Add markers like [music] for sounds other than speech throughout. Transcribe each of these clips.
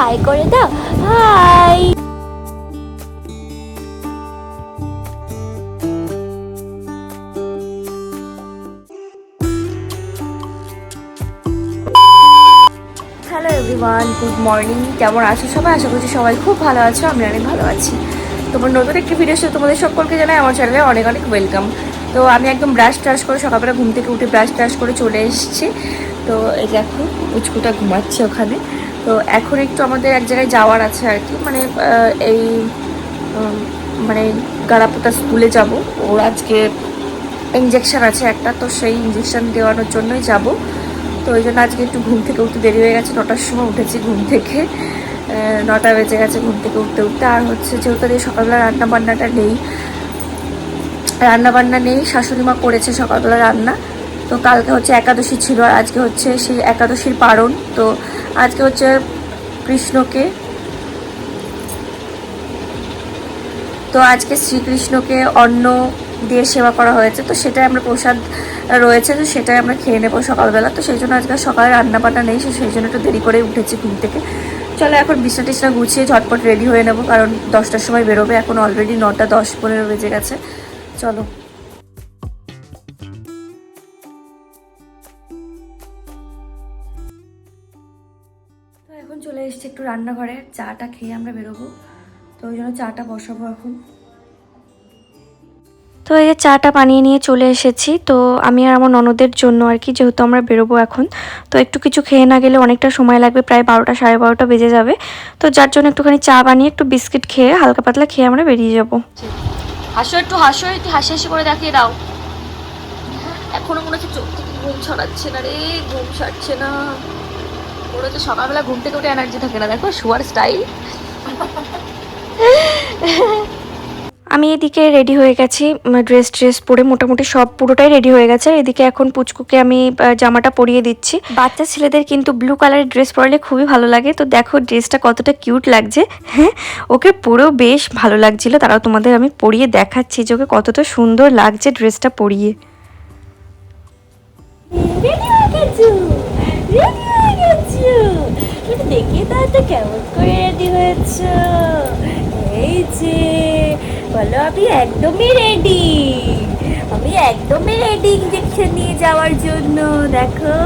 High করে দাও। Hi. Hello everyone good morning কেমন আছো সবাই? আশা করছি সবাই খুব ভালো আছো, আমি অনেক ভালো আছি। তোমার নতুন একটি ভিডিও সাথে তোমাদের সকলকে জানাই আমার চ্যানেলে অনেক অনেক ওয়েলকাম তো আমি একদম ব্রাশ ট্রাশ করে সকালবেলা ঘুম থেকে উঠে ব্রাশ ট্রাশ করে চলে এসেছি। তো এই দেখো, উচকুটা ঘুমাচ্ছে ওখানে। তো এখন একটু আমাদের এক জায়গায় যাওয়ার আছে আর কি। মানে এই মানে গাড়াপোতা স্কুলে যাব। ওর আজকে ইঞ্জেকশন আছে একটা, তো সেই ইঞ্জেকশান দেওয়ানোর জন্যই যাব। তো ওই জন্য আজকে একটু ঘুম থেকে উঠতে দেরি হয়ে গেছে। নটার সময় উঠেছি ঘুম থেকে। নটা বেজে গেছে ঘুম থেকে উঠতে উঠতে। আর হচ্ছে যেহেতু আজকে সকালবেলা রান্নাবান্নাটা নেই, রান্নাবান্না নেই, শাশুড়ি মা করেছে সকালবেলা রান্না। তো কালকে হচ্ছে একাদশী ছিল আর আজকে হচ্ছে সেই একাদশীর পারণ। তো আজকে হচ্ছে কৃষ্ণকে। তো আজকে শ্রীকৃষ্ণকে অন্ন দিয়ে সেবা করা হয়েছে, তো সেটাই আমরা প্রসাদ রয়েছে, তো সেটাই আমরা খেয়ে নেব সকালবেলা। তো সেই জন্য আজকে সকালে রান্না বান্না নেই সেই জন্য একটু দেরি করে উঠেছি ঘুম থেকে। চলো এখন বিছনা টিছনা গুছিয়ে ঝটপট রেডি হয়ে নেব, কারণ দশটার সময় বেরোবে, এখন অলরেডি নটা দশ পনেরো বেজে গেছে। চলো। চলে এসেছি একটু রান্নাঘরে চাটা খেয়ে আমরা বেরোবো। তো ওই জন্য চাটা বসাবো এখন। তো এই যে চাটা বানিয়ে নিয়ে চলে এসেছি তো আমি আর আমার ননদের জন্য আর কি যেহেতু আমরা বেরোবো এখন তো একটু কিছু খেয়ে না গেলে অনেকটা সময় লাগবে প্রায় বারোটা সাড়ে বারোটা বেজে যাবে। তো যার জন্য একটুখানি চা বানিয়ে একটু বিস্কিট খেয়ে হালকা পাতলা খেয়ে আমরা বেরিয়ে যাব। হাসো একটু হাসো একটু হাসি হাসি করে দেখিয়ে দাও। এখনও মনে হচ্ছে চোখ থেকে ঘুম ছড়াচ্ছে না রে ঘুম ছাড়ছে না। হচ্ছে সকালবেলা ঘুম থেকে উঠে এনার্জি থাকে না দেখো শুয়ার স্টাইল আমি এদিকে রেডি হয়ে গেছি ড্রেস ড্রেস পরে মোটামুটি সব পুরোটাই রেডি হয়ে গেছে। এদিকে এখন পুচকুকে আমি জামাটা পরিয়ে দিচ্ছি। বাচ্চা ছেলেদের কিন্তু ব্লু কালারের ড্রেস পরলে খুবই ভালো লাগে। তো দেখো ড্রেসটা কতটা কিউট লাগছে। হ্যাঁ ওকে পুরো বেশ ভালো লাগছিল। তারাও তোমাদের আমি পরিয়ে দেখাচ্ছি যে ওকে কতটা সুন্দর লাগছে ড্রেসটা পরিয়ে। রেডি হয়ে দেখিয়ে দাও তো কেমন করে রেডি হয়েছো? এই যে, বলো আমি একদমই রেডি আমি একদমই রেডি ইঞ্জেকশন নিয়ে যাওয়ার জন্য, দেখো।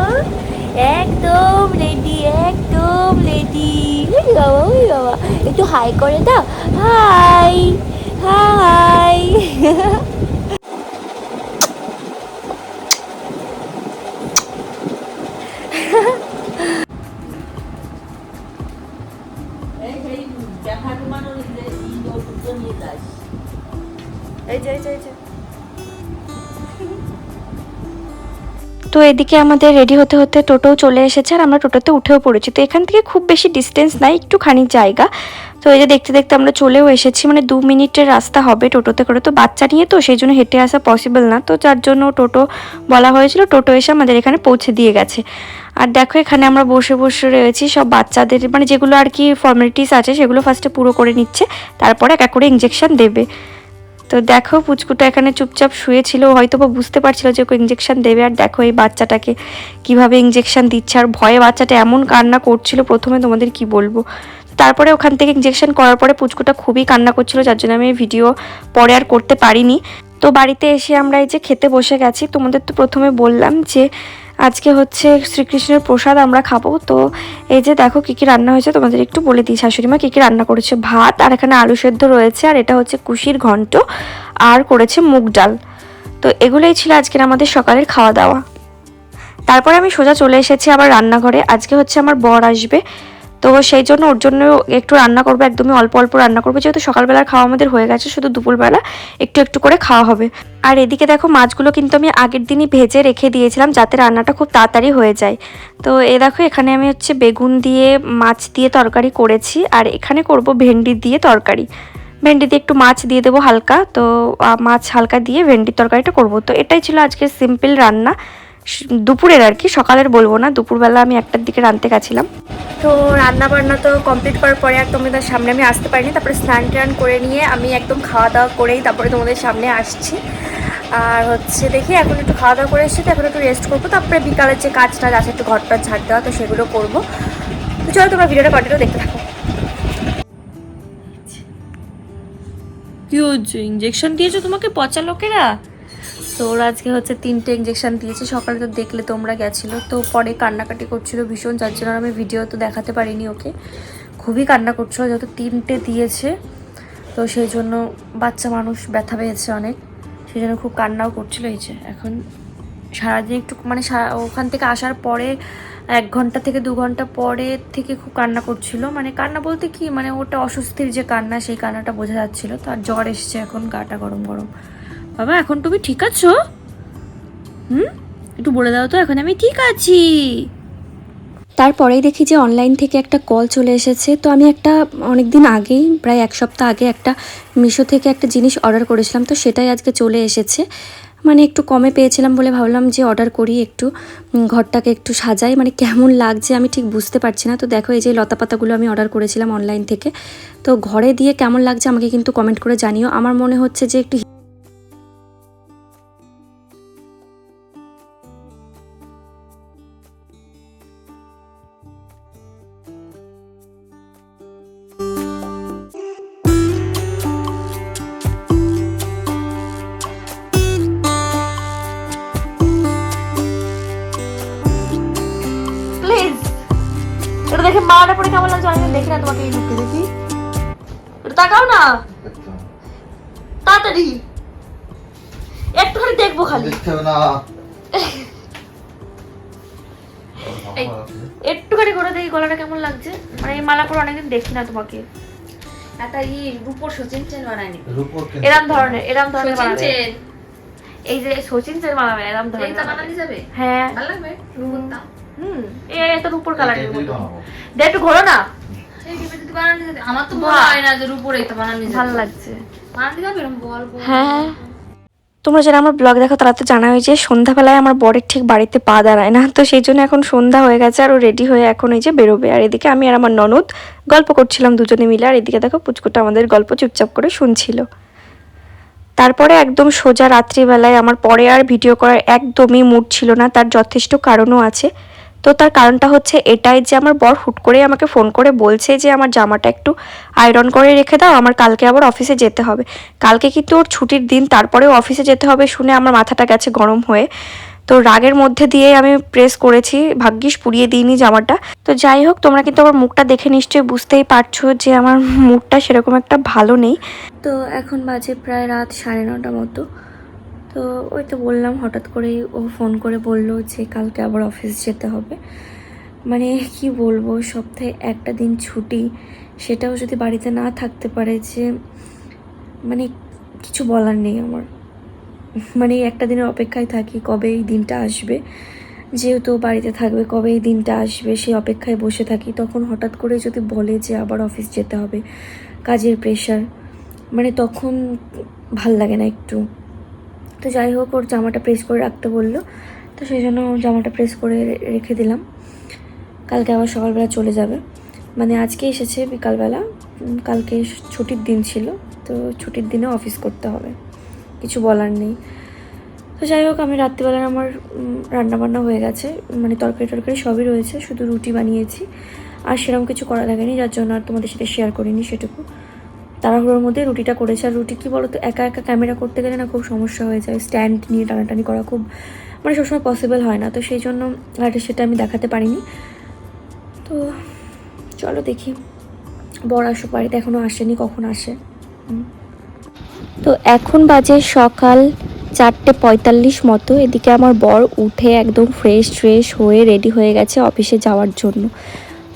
একদম রেডি একদম রেডি ওই বাবা ওই বাবা। একটু হাই করে দাও। হাই হাই [laughs] এই যে এই যে এই যে। তো এদিকে আমাদের রেডি হতে হতে টোটো চলে এসেছে আর আমরা টোটোতে উঠেও পড়েছি। তো এখান থেকে খুব বেশি ডিস্টেন্স নাই, একটুখানি জায়গা। তো এই যে দেখতে দেখতে আমরা চলেও এসেছি মানে দু মিনিটের রাস্তা হবে টোটোতে করে। তো বাচ্চা নিয়ে তো সেই জন্য হেঁটে আসা পসিবল না। তো যার জন্য টোটো বলা হয়েছিল, টোটো এসে আমাদের এখানে পৌঁছে দিয়ে গেছে। আর দেখো এখানে আমরা বসে বসে রয়েছি, সব বাচ্চাদের মানে যেগুলো আর কি ফর্মালিটিস আছে, সেগুলো ফার্স্টে পুরো করে নিচ্ছে। তারপরে এক এক করে ইঞ্জেকশন দেবে। তো দেখো, পুচকুটা এখানে চুপচাপ শুয়েছিল হয়তো বা বুঝতে পারছিল যে ওকে ইঞ্জেকশন দেবে। আর দেখো এই বাচ্চাটাকে কীভাবে ইঞ্জেকশন দিচ্ছে। আর ভয়ে বাচ্চাটা এমন কান্না করছিল, প্রথমে তোমাদের কি বলব? তারপরে ওখান থেকে ইঞ্জেকশন করার পরে পুচকুটা খুবই কান্না করছিল, যার জন্য আমি ভিডিও পরে আর করতে পারিনি। তো বাড়িতে এসে আমরা এই যে খেতে বসে গেছি, তোমাদের তো প্রথমে বললাম যে আজকে হচ্ছে শ্রীকৃষ্ণের প্রসাদ আমরা খাব। তো এই যে দেখো কী কী রান্না হয়েছে, তোমাদের একটু বলে দিই। শাশুড়িমা কী কী রান্না করেছে? ভাত, আর এখানে আলু সেদ্ধ রয়েছে, আর এটা হচ্ছে কুশির ঘন্ট, আর করেছে মুগ ডাল। তো এগুলোই ছিল আজকের আমাদের সকালের খাওয়া দাওয়া। তারপরে আমি সোজা চলে এসেছি আবার রান্নাঘরে। আজকে হচ্ছে আমার বর আসবে। তো সেই জন্য ওর জন্য একটু রান্না করব, একদমই অল্প অল্প রান্না করব। যেহেতু সকালবেলার খাওয়া আমাদের হয়ে গেছে, শুধু দুপুরবেলা একটু একটু করে খাওয়া হবে। আর এদিকে দেখো মাছগুলো কিন্তু আমি আগের দিনই ভেজে রেখে দিয়েছিলাম, যাতে রান্নাটা খুব তাড়াতাড়ি হয়ে যায়। তো এ দেখো এখানে আমি হচ্ছে বেগুন দিয়ে মাছ দিয়ে তরকারি করেছি, আর এখানে করব ভেন্ডি দিয়ে তরকারি। ভেন্ডি দিয়ে একটু মাছ দিয়ে দেবো হালকা, তো মাছ হালকা দিয়ে ভেন্ডির তরকারিটা করব। তো এটাই ছিল আজকে সিম্পল রান্না। দুপুরের আর কি সকালের বলব না দুপুরবেলা আমি একটার দিকে রাঁধতে গেছিলাম। তো রান্না বান্না তো কমপ্লিট করার পরে আর তোমাদের সামনে আমি আসতে পারিনি তারপরে স্নান টান করে নিয়ে আমি একদম খাওয়া দাওয়া করেই তারপরে তোমাদের সামনে আসছি। আর হচ্ছে দেখি এখন একটু খাওয়া দাওয়া করে এসেছি তো এখন একটু রেস্ট করব তারপরে বিকালের যে কাজ টাজ আছে একটু ঘরটা ঝাড় দেওয়া তো সেগুলো করব। তো চলো তোমরা ভিডিওটা কন্টিনিউ দেখতে থাকো। কি হচ্ছে? ইঞ্জেকশন দিয়েছ তোমাকে পচা লোকেরা? তো ওরা আজকে হচ্ছে তিনটে ইঞ্জেকশন দিয়েছে, সকালে তো দেখলে তোমরা গেছিল। তো পরে কান্নাকাটি করছিল ভীষণ, যার জন্য আমি ভিডিও তো দেখাতে পারিনি ওকে। খুবই কান্না করছিল, যেহেতু তিনটে দিয়েছে, তো সেই জন্য বাচ্চা মানুষ ব্যথা পেয়েছে অনেক। সেই জন্য খুব কান্নাও করছিল এই যে, এখন সারাদিন একটু মানে ওখান থেকে আসার পরে, এক ঘণ্টা থেকে দু ঘণ্টা পরে থেকে খুব কান্না করছিল। মানে কান্না বলতে কি মানে ওটা অস্বস্তির যে কান্না, সেই কান্নাটা বোঝা যাচ্ছিল। তো আর জ্বর এসছে এখন, গাটা গরম গরম। বাবা, এখন তুমি ঠিক আছো? হুম? একটু বলে দাও তো, এখন আমি ঠিক আছি। তারপরেই দেখি যে অনলাইন থেকে একটা কল চলে এসেছে। তো আমি একটা অনেক দিন আগেই, প্রায় এক সপ্তাহ আগে একটা মিশো থেকে একটা জিনিস অর্ডার করেছিলাম। তো সেটাই আজকে চলে এসেছে। মানে একটু কমে পেয়েছিলাম বলে ভাবলাম যে অর্ডার করি একটু ঘরটাকে একটু সাজাই। মানে কেমন লাগছে আমি ঠিক বুঝতে পারছি না। তো দেখো এই যে লতা পাতাগুলো আমি অর্ডার করেছিলাম অনলাইন থেকে। তো ঘরে দিয়ে কেমন লাগছে আমাকে কিন্তু কমেন্ট করে জানিও। আমার মনে হচ্ছে যে একটু এটা দেখে পরে কেমন লাগছে? আমি দেখি না তোমাকে এই লুককে দেখি। এটা তাকাও না। তাড়াতাড়ি। একটুখানি দেখব খালি। না। একটুখানি করে দেখি গলাটা কেমন লাগছে। মানে এই মালা পরে অনেকদিন দেখি না তোমাকে। একটা ই রূপর সচিন চেন বানায়নি এরম ধরনের এরম ধরনের বানাবে। চেন এই যে সচিন সেন বানাবে এরম ধরনের বানাবে। বানানো যাবে? হ্যাঁ। ভালো লাগবে? রূপরটা হুম। এ এত উপর কালারের এটাই মতো বানাবো। দে একটু ঘোরো না। এই টিপে যদি বানানো যাবে আমার তো মনে হয় না যে বানানো ভালো লাগছে। বানানো যাবে বল বল। হ্যাঁ তোমরা যারা আমার ব্লগ দেখো তারা তো জানা হয়েছে সন্ধ্যাবেলায় আমার বরের ঠিক বাড়িতে পা দাঁড়ায় না। তো সেই জন্য এখন সন্ধ্যা হয়ে গেছে আর ও রেডি হয়ে এখন এই যে বেরোবে। আর এদিকে আমি আর আমার ননদ গল্প করছিলাম দুজনে মিলে। আর এদিকে দেখো পুচকুটা আমাদের গল্প চুপচাপ করে শুনছিল। তারপরে একদম সোজা রাত্রিবেলায় আমার পরে আর ভিডিও করার একদমই মুড ছিল না। তার যথেষ্ট কারণও আছে। তো তার কারণটা হচ্ছে এটাই যে আমার বর হুট করে আমাকে ফোন করে বলছে যে আমার জামাটা একটু আয়রন করে রেখে দাও, আমার কালকে আবার অফিসে যেতে হবে। কালকে কিন্তু ওর ছুটির দিন, তারপরেও অফিসে যেতে হবে শুনে আমার মাথাটা গেছে গরম হয়ে। তো রাগের মধ্যে দিয়ে আমি প্রেস করেছি, ভাগ্যিস পুড়িয়ে দিইনি জামাটা। তো যাই হোক, তোমরা কিন্তু আমার মুখটা দেখে নিশ্চয়ই বুঝতেই পারছ যে আমার মুখটা সেরকম একটা ভালো নেই। তো এখন বাজে প্রায় রাত সাড়ে নটা মতো। তো ওই তো বললাম, হঠাৎ করেই ও ফোন করে বলল যে কালকে আবার অফিস যেতে হবে। মানে কি বলব, সপ্তাহে একটা দিন ছুটি, সেটাও যদি বাড়িতে না থাকতে পারে যে মানে কিছু বলার নেই আমার। মানে একটা দিনের অপেক্ষায় থাকি, কবে এই দিনটা আসবে, যেহেতু বাড়িতে থাকবে, কবে এই দিনটা আসবে সেই অপেক্ষায় বসে থাকি, তখন হঠাৎ করে যদি বলে যে আবার অফিস যেতে হবে, কাজের প্রেশার মানে তখন ভালো লাগে না একটু। তো যাই হোক, ওর জামাটা প্রেস করে রাখতে বলল। তো সেই জন্য জামাটা প্রেস করে রেখে দিলাম। কালকে আবার সকালবেলা চলে যাবে। মানে আজকে এসেছে বিকালবেলা। কালকে ছুটির দিন ছিল। তো ছুটির দিনে অফিস করতে হবে। কিছু বলার নেই। তো যাই হোক, আমি রাত্রিবেলা আমার রান্না বান্না হয়ে গেছে। মানে তরকারি টরকারি সবই রয়েছে। শুধু রুটি বানিয়েছি। আর সেরকম কিছু করা লাগেনি। যার জন্য আর তোমাদের সাথে শেয়ার করিনি সেটুকু। তাড়াহুড়োর মধ্যে রুটিটা করেছে। আর রুটি কি বলতো, একা একা ক্যামেরা করতে গেলে না খুব সমস্যা হয়ে যায়। স্ট্যান্ড নিয়ে টানাটানি করা খুব মানে সবসময় পসিবল হয় না। তো সেই জন্য আর সেটা আমি দেখাতে পারিনি। তো চলো দেখি। বর আসুক বাড়িতে এখনও আসেনি, কখন আসে? তো এখন বাজে সকাল চারটে পঁয়তাল্লিশ মতো। এদিকে আমার বর উঠে একদম ফ্রেশ ট্রেশ হয়ে রেডি হয়ে গেছে অফিসে যাওয়ার জন্য।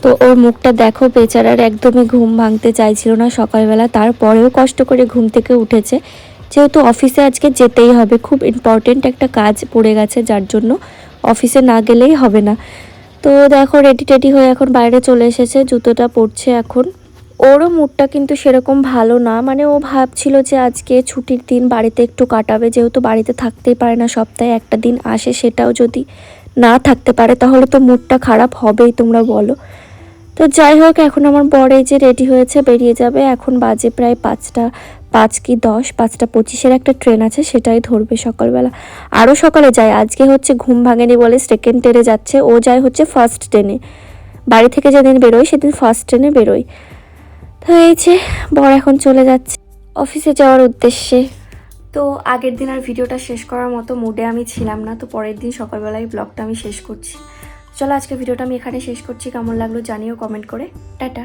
তো ওর মুখটা দেখো, বেচারার একদমই ঘুম ভাঙতে চাইছিল না সকালবেলা। তারপরেও কষ্ট করে ঘুম থেকে উঠেছে। যেহেতু অফিসে আজকে যেতেই হবে, খুব ইম্পর্টেন্ট একটা কাজ পড়ে গেছে যার জন্য অফিসে না গেলেই হবে না। তো দেখো রেডি টেডি হয়ে এখন বাইরে চলে এসেছে, জুতোটা পরছে এখন। ওরও মুডটা কিন্তু সেরকম ভালো না মানে ও ভাবছিল যে আজকে ছুটির দিন বাড়িতে একটু কাটাবে, যেহেতু বাড়িতে থাকতেই পারে না সপ্তাহে একটা দিন আসে সেটাও যদি না থাকতে পারে, তাহলে তো মুডটা খারাপ হবেই, তোমরা বলো। তো যাই হোক, এখন আমার বর এই যে রেডি হয়েছে, বেরিয়ে যাবে। এখন বাজে প্রায় পাঁচটা, পাঁচ কি দশ, পাঁচটা পঁচিশের একটা ট্রেন আছে, সেটাই ধরবে সকালবেলা। আরও সকালে যায়, আজকে হচ্ছে ঘুম ভাঙেনি বলে সেকেন্ড ট্রেনে যাচ্ছে। ও যায় হচ্ছে ফার্স্ট ট্রেনে বাড়ি থেকে যেদিন বেরোয়, সেদিন ফার্স্ট ট্রেনে বেরোয়। তো এই যে, বর এখন চলে যাচ্ছে অফিসে যাওয়ার উদ্দেশ্যে। তো আগের দিন আর ভিডিওটা শেষ করার মতো মুডে আমি ছিলাম না, তো পরের দিন সকালবেলায় ব্লগটা আমি শেষ করছি। চলো আজকে ভিডিওটা আমি এখানে শেষ করছি। কেমন লাগল জানিও কমেন্ট করে। টাটা।